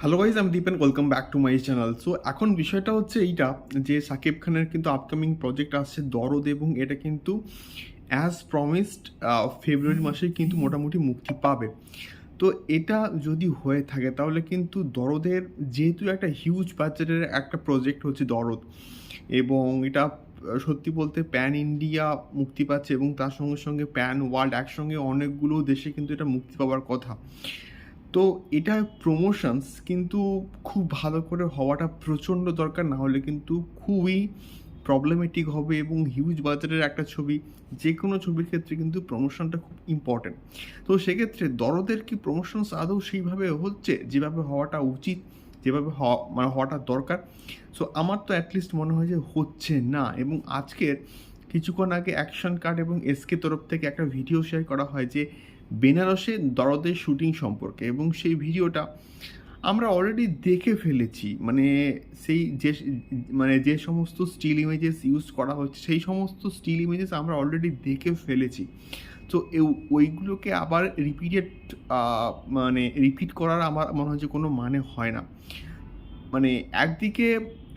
Hello guys আমি Dipen welcome back to my channel so এখন বিষয়টা হচ্ছে এইটা যে সাকিব খানের কিন্তু আপকামিং প্রজেক্ট আসছে দরদ এবং এটা কিন্তু অ্যাজ প্রমিসড ফেব্রুয়ারি মাসে কিন্তু মোটামুটি মুক্তি পাবে। তো এটা যদি হয়ে থাকে তাহলে কিন্তু দরদের যেহেতু একটা হিউজ বাজেটের একটা প্রজেক্ট হচ্ছে দরদ এবং এটা সত্যি বলতে প্যান ইন্ডিয়া মুক্তি পাচ্ছে এবং তার সঙ্গে সঙ্গে প্যান ওয়ার্ল্ড একসঙ্গে অনেকগুলো দেশে কিন্তু এটা মুক্তি পাওয়ার কথা। তো এটা প্রমোশনস কিন্তু খুব ভালো করে হওয়াটা প্রচণ্ড দরকার, না হলে কিন্তু খুবই প্রবলেমেটিক হবে এবং হিউজ বাজারের একটা ছবি যে কোনো ছবির ক্ষেত্রে কিন্তু প্রমোশনটা খুব ইম্পর্টেন্ট তো সেক্ষেত্রে দরদের কি প্রমোশনস আদৌ সেইভাবে হচ্ছে? যেভাবে হওয়াটা উচিত, যেভাবে হওয়া মানে হওয়াটা দরকার। সো আমার তো অ্যাটলিস্ট মনে হয় যে হচ্ছে না এবং আজকের কিছুক্ষণ আগে অ্যাকশন কার্ড এবং এসকে তরফ থেকে একটা ভিডিও শেয়ার করা হয় যে বেনারসে দরদের শুটিং সম্পর্কে এবং সেই ভিডিওটা আমরা অলরেডি দেখে ফেলেছি। মানে সেই যে মানে যে সমস্ত স্টিল ইমেজেস ইউজ করা হচ্ছে, সেই সমস্ত স্টিল ইমেজেস আমরা অলরেডি দেখে ফেলেছি। তো ওইগুলোকে আবার রিপিটেড মানে রিপিট করার আমার মনে হয় যে কোনো মানে হয় না। মানে একদিকে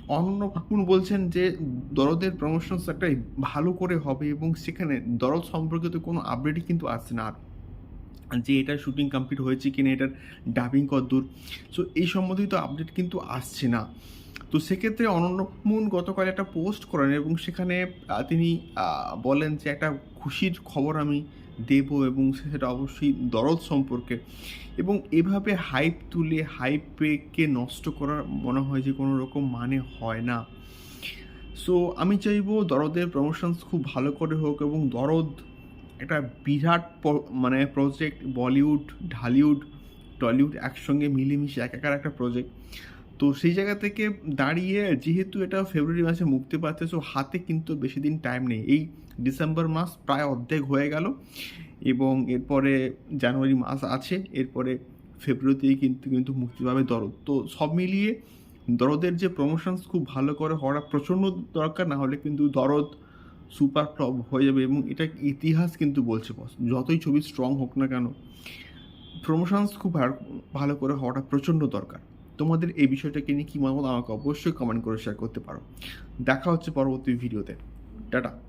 অন্য কাকুন বলছেন যে দরদের প্রমোশনস একটা ভালো করে হবে এবং সেখানে দরদ সম্পর্কিত কোনো আপডেটই কিন্তু আসছে না। যে এটার শুটিং কমপ্লিট হয়েছে কিনা, এটার ডাবিং কদ্দূর সো এই সম্বন্ধিত আপডেট কিন্তু আসছে না। তো সেক্ষেত্রে অনন্য গতকাল একটা পোস্ট করেন এবং সেখানে তিনি বলেন যে একটা খুশির খবর আমি দেব এবং সেটা অবশ্যই দরদ সম্পর্কে। এবং এভাবে হাইপ তুলে হাইপকে নষ্ট করার মনে হয় যে কোনো রকম মানে হয় না। সো আমি চাইব দরদের প্রমোশনস খুব ভালো করে হোক এবং দরদ একটা বিরাট মানে প্রজেক্ট বলিউড, ঢালিউড, টলিউড একসঙ্গে মিলেমিশে একাকার একটা প্রজেক্ট তো সেই জায়গা থেকে দাঁড়িয়ে যেহেতু এটা ফেব্রুয়ারি মাসে মুক্তি পাচ্ছে সো হাতে কিন্তু বেশি দিন টাইম নেই। এই ডিসেম্বর মাস প্রায় অর্ধেক হয়ে গেল এবং এরপরে জানুয়ারি মাস আছে, এরপরে ফেব্রুয়ারিতেই কিন্তু কিন্তু মুক্তি পাবে দরদ। তো সব মিলিয়ে দরদের যে প্রমোশনস খুব ভালো করে হওয়া প্রচণ্ড দরকার, না হলে কিন্তু দরদ সুপার ফ্লপ হয়ে যাবে এবং এটা ইতিহাস কিন্তু বলছে বস যতই ছবি স্ট্রং হোক না কেন প্রমোশনস খুব ভালো- করে হওয়াটা প্রচণ্ড দরকার। তোমাদের এই বিষয়টাকে নিয়ে কী মতামত আমাকে অবশ্যই কমেন্ট করে শেয়ার করতে পারো। দেখা হচ্ছে পরবর্তী ভিডিওতে টাটা।